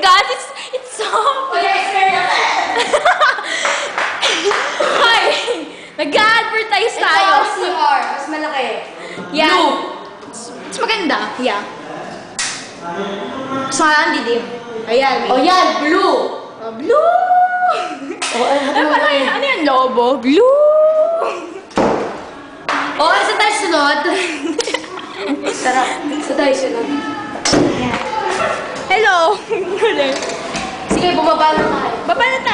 matigas. It's, it's experience. Hi! Nag-advertise tayo. CR. Mas malaki. Yan. Blue. It's, it's maganda. Yeah. So, ang didim. Ayan. O yan, blue. Oh, blue! O, Ano pala yun? Ano yung lobo? Blue! O, isa tayo sunod. Sarap. Isa tayo sunod. 我帮